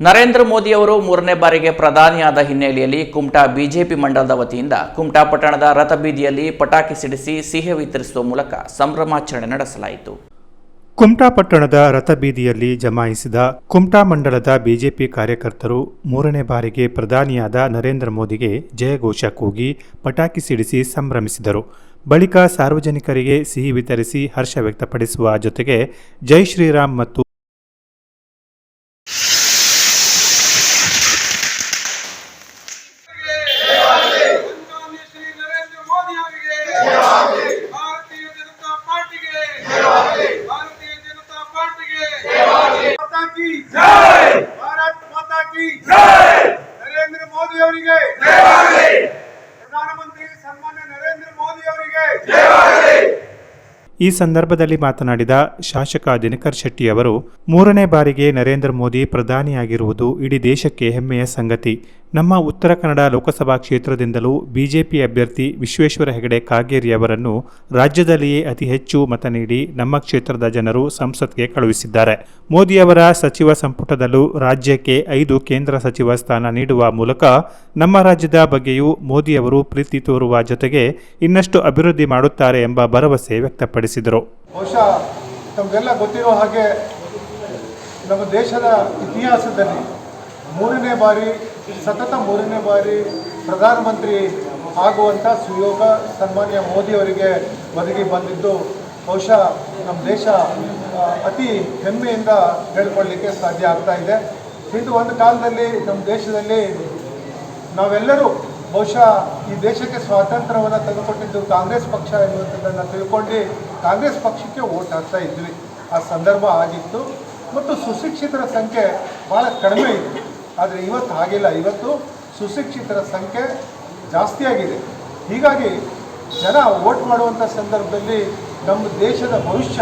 ನರೇಂದ್ರ ಮೋದಿ ಅವರು ಮೂರನೇ ಬಾರಿಗೆ ಪ್ರಧಾನಿಯಾದ ಹಿನ್ನೆಲೆಯಲ್ಲಿ ಕುಮಟಾ ಬಿಜೆಪಿ ಮಂಡಲದ ವತಿಯಿಂದ ಕುಮಟಾ ಪಟ್ಟಣದ ರಥಬೀದಿಯಲ್ಲಿ ಪಟಾಕಿ ಸಿಡಿಸಿ ಸಿಹಿ ವಿತರಿಸುವ ಮೂಲಕ ಸಂಭ್ರಮಾಚರಣೆ ನಡೆಸಲಾಯಿತು. ಕುಮಟಾ ಪಟ್ಟಣದ ರಥಬೀದಿಯಲ್ಲಿ ಜಮಾಯಿಸಿದ ಕುಮಟಾ ಮಂಡಲದ ಬಿಜೆಪಿ ಕಾರ್ಯಕರ್ತರು ಮೂರನೇ ಬಾರಿಗೆ ಪ್ರಧಾನಿಯಾದ ನರೇಂದ್ರ ಮೋದಿಗೆ ಜಯಘೋಷ ಕೂಗಿ ಪಟಾಕಿ ಸಿಡಿಸಿ ಸಂಭ್ರಮಿಸಿದರು. ಬಳಿಕ ಸಾರ್ವಜನಿಕರಿಗೆ ಸಿಹಿ ವಿತರಿಸಿ ಹರ್ಷ ವ್ಯಕ್ತಪಡಿಸುವ ಜೊತೆಗೆ ಜೈ ಶ್ರೀರಾಮ್ ಮತ್ತು ಮಾನ್ಯ ಶ್ರೀ ನರೇಂದ್ರ ಮೋದಿ ಅವರಿಗೆ ಭಾರತೀಯ ಜನತಾ ಪಾರ್ಟಿಗೆ ಭಾರತೀಯ ಜನತಾ ಪಾರ್ಟಿಗೆ ಮಾತಾ ಕಿ ಭಾರತ್ ಮಾತಾ ಕಿ ನರೇಂದ್ರ ಮೋದಿ ಅವರಿಗೆ ಪ್ರಧಾನಮಂತ್ರಿ ಸನ್ಮಾನ್ಯ ನರೇಂದ್ರ ಮೋದಿ ಅವರಿಗೆ ಈ ಸಂದರ್ಭದಲ್ಲಿ ಮಾತನಾಡಿದ ಶಾಸಕ ದಿನಕರ್ ಶೆಟ್ಟಿ ಅವರು ಮೂರನೇ ಬಾರಿಗೆ ನರೇಂದ್ರ ಮೋದಿ ಪ್ರಧಾನಿಯಾಗಿರುವುದು ಇಡೀ ದೇಶಕ್ಕೆ ಹೆಮ್ಮೆಯ ಸಂಗತಿ. ನಮ್ಮ ಉತ್ತರ ಕನ್ನಡ ಲೋಕಸಭಾ ಕ್ಷೇತ್ರದಿಂದಲೂ ಬಿಜೆಪಿ ಅಭ್ಯರ್ಥಿ ವಿಶ್ವೇಶ್ವರ ಹೆಗಡೆ ಕಾಗೇರಿ ಅವರನ್ನು ರಾಜ್ಯದಲ್ಲಿಯೇ ಅತಿ ಹೆಚ್ಚು ಮತ ನೀಡಿ ನಮ್ಮ ಕ್ಷೇತ್ರದ ಜನರು ಸಂಸತ್ಗೆ ಕಳುಹಿಸಿದ್ದಾರೆ. ಮೋದಿಯವರ ಸಚಿವ ಸಂಪುಟದಲ್ಲೂ ರಾಜ್ಯಕ್ಕೆ ಐದು ಕೇಂದ್ರ ಸಚಿವ ಸ್ಥಾನ ನೀಡುವ ಮೂಲಕ ನಮ್ಮ ರಾಜ್ಯದ ಬಗ್ಗೆಯೂ ಮೋದಿಯವರು ಪ್ರೀತಿ ತೋರುವ ಜೊತೆಗೆ ಇನ್ನಷ್ಟು ಅಭಿವೃದ್ಧಿ ಮಾಡುತ್ತಾರೆ ಎಂಬ ಭರವಸೆ ವ್ಯಕ್ತಪಡಿಸಿದರು. ಗೊತ್ತಿರುವ ಹಾಗೆ ನಮ್ಮ ದೇಶದ ಇತಿಹಾಸದಲ್ಲಿ ಮೂರನೇ ಬಾರಿ ಸತತ ಮೂರನೇ ಬಾರಿ ಪ್ರಧಾನಮಂತ್ರಿ ಆಗುವಂಥ ಸುಯೋಗ ಸನ್ಮಾನ್ಯ ಮೋದಿಯವರಿಗೆ ಒದಗಿ ಬಂದಿದ್ದು, ಬಹುಶಃ ನಮ್ಮ ದೇಶ ಅತಿ ಹೆಮ್ಮೆಯಿಂದ ಹೇಳ್ಕೊಳ್ಳಿಕ್ಕೆ ಸಾಧ್ಯ ಆಗ್ತಾ ಇದೆ. ಇದು ಒಂದು ಕಾಲದಲ್ಲಿ ನಮ್ಮ ದೇಶದಲ್ಲಿ ನಾವೆಲ್ಲರೂ ಬಹುಶಃ ಈ ದೇಶಕ್ಕೆ ಸ್ವಾತಂತ್ರ್ಯವನ್ನು ತೆಗೆದುಕೊಟ್ಟಿದ್ದು ಕಾಂಗ್ರೆಸ್ ಪಕ್ಷ ಎನ್ನುವಂಥದ್ದನ್ನು ತಿಳ್ಕೊಂಡು ಕಾಂಗ್ರೆಸ್ ಪಕ್ಷಕ್ಕೆ ಓಟ್ ಹಾಕ್ತಾ ಇದ್ವಿ. ಆ ಸಂದರ್ಭ ಆಗಿತ್ತು. ಮತ್ತು ಸುಶಿಕ್ಷಿತರ ಸಂಖ್ಯೆ ಭಾಳ ಕಡಿಮೆ ಇತ್ತು. ಆದರೆ ಇವತ್ತು ಹಾಗಿಲ್ಲ. ಇವತ್ತು ಸುಶಿಕ್ಷಿತರ ಸಂಖ್ಯೆ ಜಾಸ್ತಿಯಾಗಿದೆ ಹೀಗಾಗಿ ಜನ ವೋಟ್ ಮಾಡುವಂಥ ಸಂದರ್ಭದಲ್ಲಿ ನಮ್ಮ ದೇಶದ ಭವಿಷ್ಯ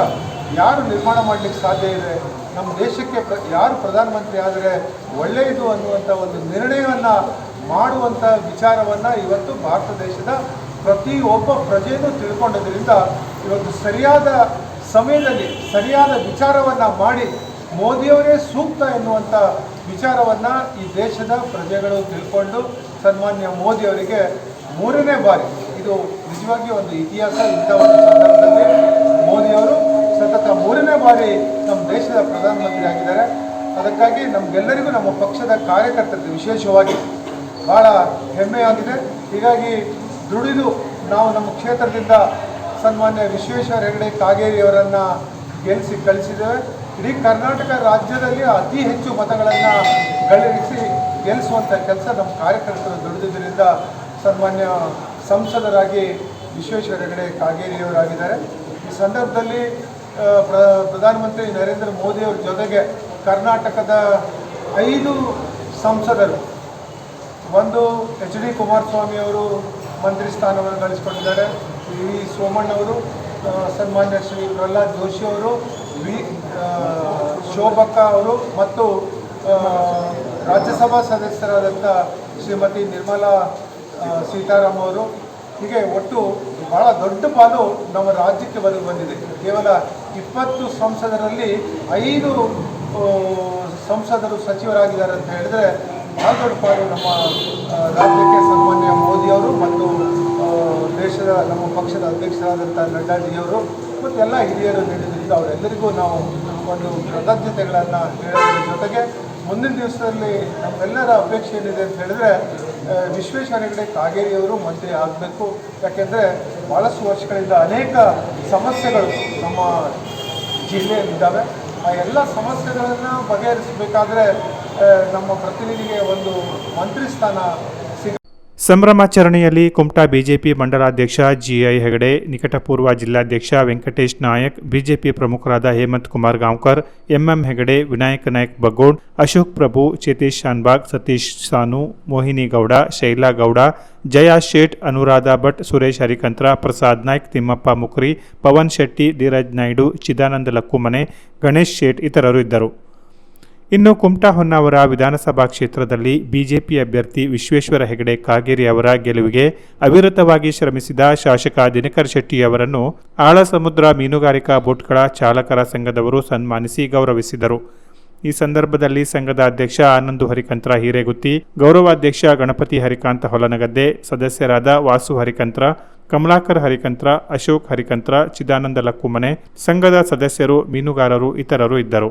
ಯಾರು ನಿರ್ಮಾಣ ಮಾಡಲಿಕ್ಕೆ ಸಾಧ್ಯ ಇದೆ? ನಮ್ಮ ದೇಶಕ್ಕೆ ಪ್ರ, ಯಾರು ಪ್ರಧಾನಮಂತ್ರಿ ಆದರೆ ಒಳ್ಳೆಯದು ಅನ್ನುವಂಥ ಒಂದು ನಿರ್ಣಯವನ್ನು ಮಾಡುವಂಥ ವಿಚಾರವನ್ನು ಇವತ್ತು ಭಾರತ ದೇಶದ ಪ್ರತಿಯೊಬ್ಬ ಪ್ರಜೆಯೂ ತಿಳ್ಕೊಂಡದ್ರಿಂದ ಇವತ್ತು ಸರಿಯಾದ ಸಮಯದಲ್ಲಿ, ಸರಿಯಾದ ವಿಚಾರವನ್ನು ಮಾಡಿ ಮೋದಿಯವರೇ ಸೂಕ್ತ ಎನ್ನುವಂಥ ವಿಚಾರವನ್ನು ಈ ದೇಶದ ಪ್ರಜೆಗಳು ತಿಳ್ಕೊಂಡು ಸನ್ಮಾನ್ಯ ಮೋದಿಯವರಿಗೆ ಮೂರನೇ ಬಾರಿ, ಇದು ನಿಜವಾಗಿ ಒಂದು ಇತಿಹಾಸ, ಇಂಥ ಒಂದು ಸಂದರ್ಭದಲ್ಲಿ ಮೋದಿಯವರು ಸತತ ಮೂರನೇ ಬಾರಿ ನಮ್ಮ ದೇಶದ ಪ್ರಧಾನಮಂತ್ರಿ ಆಗಿದ್ದಾರೆ. ಅದಕ್ಕಾಗಿ ನಮಗೆಲ್ಲರಿಗೂ ನಮ್ಮ ಪಕ್ಷದ ಕಾರ್ಯಕರ್ತರಿಗೆ ವಿಶೇಷವಾಗಿ ಭಾಳ ಹೆಮ್ಮೆಯಾಗಿದೆ. ಹೀಗಾಗಿ ದುಡಿದು ನಾವು ನಮ್ಮ ಕ್ಷೇತ್ರದಿಂದ ಸನ್ಮಾನ್ಯ ವಿಶ್ವೇಶ್ವರ ಹೆಗಡೆ ಕಾಗೇರಿಯವರನ್ನು ಗೆಲ್ಲಿಸಿ ಕಳಿಸಿದ್ದೇವೆ. ಇಡೀ ಕರ್ನಾಟಕ ರಾಜ್ಯದಲ್ಲಿ ಅತಿ ಹೆಚ್ಚು ಮತಗಳನ್ನು ಗಳಿಸಿ ಗೆಲ್ಲಿಸುವಂಥ ಕೆಲಸ ನಮ್ಮ ಕಾರ್ಯಕರ್ತರು ದುಡಿದಿದ್ದರಿಂದ ಸನ್ಮಾನ್ಯ ಸಂಸದರಾಗಿ ವಿಶ್ವೇಶ್ವರ ಹೆಗಡೆ ಕಾಗೇರಿಯವರಾಗಿದ್ದಾರೆ. ಈ ಸಂದರ್ಭದಲ್ಲಿ ಪ್ರ, ಪ್ರಧಾನಮಂತ್ರಿ ನರೇಂದ್ರ ಮೋದಿಯವ್ರ ಜೊತೆಗೆ ಕರ್ನಾಟಕದ ಐದು ಸಂಸದರು, ಒಂದು ಎಚ್ ಡಿ ಕುಮಾರಸ್ವಾಮಿ ಅವರು ಮಂತ್ರಿ ಸ್ಥಾನವನ್ನು ಗಳಿಸಿಕೊಂಡಿದ್ದಾರೆ. ವಿ ಸೋಮಣ್ಣವರು ಸನ್ಮಾನ್ಯ ಶ್ರೀ ಪ್ರಹ್ಲಾದ್ ಜೋಶಿ ಅವರು ಶೋಭಕ್ಕ ಅವರು ಮತ್ತು ರಾಜ್ಯಸಭಾ ಸದಸ್ಯರಾದಂಥ ಶ್ರೀಮತಿ ನಿರ್ಮಲಾ ಸೀತಾರಾಮ್ ಅವರು. ಹೀಗೆ ಒಟ್ಟು ಬಹಳ ದೊಡ್ಡ ಪಾಲು ನಮ್ಮ ರಾಜ್ಯಕ್ಕೆ ಬರೆದು ಬಂದಿದೆ. ಕೇವಲ ಇಪ್ಪತ್ತು ಸಂಸದರಲ್ಲಿ ಐದು ಸಂಸದರು ಸಚಿವರಾಗಿದ್ದಾರೆ ಅಂತ ಹೇಳಿದ್ರೆ ಬಹಳ ದೊಡ್ಡ ಪಾಲು ನಮ್ಮ ರಾಜ್ಯಕ್ಕೆ ಸನ್ಮಾನ್ಯ ಮೋದಿಯವರು ಮತ್ತು ದೇಶದ ನಮ್ಮ ಪಕ್ಷದ ಅಧ್ಯಕ್ಷರಾದಂಥ ನಡ್ಡಾಜಿಯವರು ಮತ್ತು ಎಲ್ಲ ಹಿರಿಯರು ನೀಡಿದ್ರಿಂದ ಅವರೆಲ್ಲರಿಗೂ ನಾವು ಒಂದು ಕೃತಜ್ಞತೆಗಳನ್ನು ಹೇಳೋದ್ರ ಜೊತೆಗೆ ಮುಂದಿನ ದಿವಸದಲ್ಲಿ ನಮ್ಮೆಲ್ಲರ ಅಪೇಕ್ಷೆ ಏನಿದೆ ಅಂತ ಹೇಳಿದ್ರೆ ವಿಶ್ವೇಶ್ವರ ಹೆಗಡೆ ಕಾಗೇರಿಯವರು ಮಂತ್ರಿ ಆಗಬೇಕು. ಯಾಕೆಂದರೆ ಭಾಳಷ್ಟು ವರ್ಷಗಳಿಂದ ಅನೇಕ ಸಮಸ್ಯೆಗಳು ನಮ್ಮ ಜಿಲ್ಲೆಯಲ್ಲಿದ್ದಾವೆ. ಆ ಎಲ್ಲ ಸಮಸ್ಯೆಗಳನ್ನು ಬಗೆಹರಿಸಬೇಕಾದ್ರೆ ನಮ್ಮ ಪ್ರತಿನಿಧಿಗೆ ಒಂದು ಮಂತ್ರಿ ಸ್ಥಾನ ಸಂಭ್ರಮಾಚರಣೆಯಲ್ಲಿ ಕುಮಟಾ ಬಿಜೆಪಿ ಮಂಡಲಾಧ್ಯಕ್ಷ ಜಿಐ ಹೆಗಡೆ, ನಿಕಟಪೂರ್ವ ಜಿಲ್ಲಾಧ್ಯಕ್ಷ ವೆಂಕಟೇಶ್ ನಾಯಕ್, ಬಿಜೆಪಿ ಪ್ರಮುಖರಾದ ಹೇಮಂತ್ ಕುಮಾರ್ ಗಾಂವ್ಕರ್, ಎಂಎಂ ಹೆಗಡೆ, ವಿನಾಯಕ ನಾಯಕ್ ಬಗೋಡ್ ಅಶೋಕ್ ಪ್ರಭು, ಚೇತೇಶ್ ಶಾನ್ಬಾಗ್, ಸತೀಶ್ ಸಾನು, ಮೋಹಿನಿ ಗೌಡ, ಶೈಲಾ ಗೌಡ, ಜಯಾ ಶೇಟ್, ಅನುರಾಧ ಭಟ್, ಸುರೇಶ್ ಹರಿಕಂತ್ರ, ಪ್ರಸಾದ್ ನಾಯ್ಕ್, ತಿಮ್ಮಪ್ಪ ಮುಕ್ರಿ ಪವನ್ ಶೆಟ್ಟಿ, ಧೀರಜ್ ನಾಯ್ಡು, ಚಿದಾನಂದ ಲಕ್ಕುಮನೆ, ಗಣೇಶ್ ಶೇಟ್ ಇತರರು ಇದ್ದರು. ಇನ್ನು ಕುಮಟಾ ಹೊನ್ನಾವರ ವಿಧಾನಸಭಾ ಕ್ಷೇತ್ರದಲ್ಲಿ ಬಿಜೆಪಿ ಅಭ್ಯರ್ಥಿ ವಿಶ್ವೇಶ್ವರ ಹೆಗಡೆ ಕಾಗೇರಿ ಅವರ ಗೆಲುವಿಗೆ ಅವಿರತವಾಗಿ ಶ್ರಮಿಸಿದ ಶಾಸಕ ದಿನಕರ್ ಶೆಟ್ಟಿ ಅವರನ್ನು ಆಳ ಸಮುದ್ರ ಮೀನುಗಾರಿಕಾ ಬೋಟ್ಗಳ ಚಾಲಕರ ಸಂಘದವರು ಸನ್ಮಾನಿಸಿ ಗೌರವಿಸಿದರು. ಈ ಸಂದರ್ಭದಲ್ಲಿ ಸಂಘದ ಅಧ್ಯಕ್ಷ ಆನಂದು ಹರಿಕಂತ್ರ ಹಿರೇಗುತ್ತಿ ಗೌರವಾಧ್ಯಕ್ಷ ಗಣಪತಿ ಹರಿಕಾಂತ ಹೊಲನಗದ್ದೆ, ಸದಸ್ಯರಾದ ವಾಸು ಹರಿಕಂತ್ರ, ಕಮಲಾಕರ್ ಹರಿಕಂತ್ರ, ಅಶೋಕ್ ಹರಿಕಂತ್ರ, ಚಿದಾನಂದ ಲಕ್ಕುಮನೆ, ಸಂಘದ ಸದಸ್ಯರು, ಮೀನುಗಾರರು, ಇತರರು ಇದ್ದರು.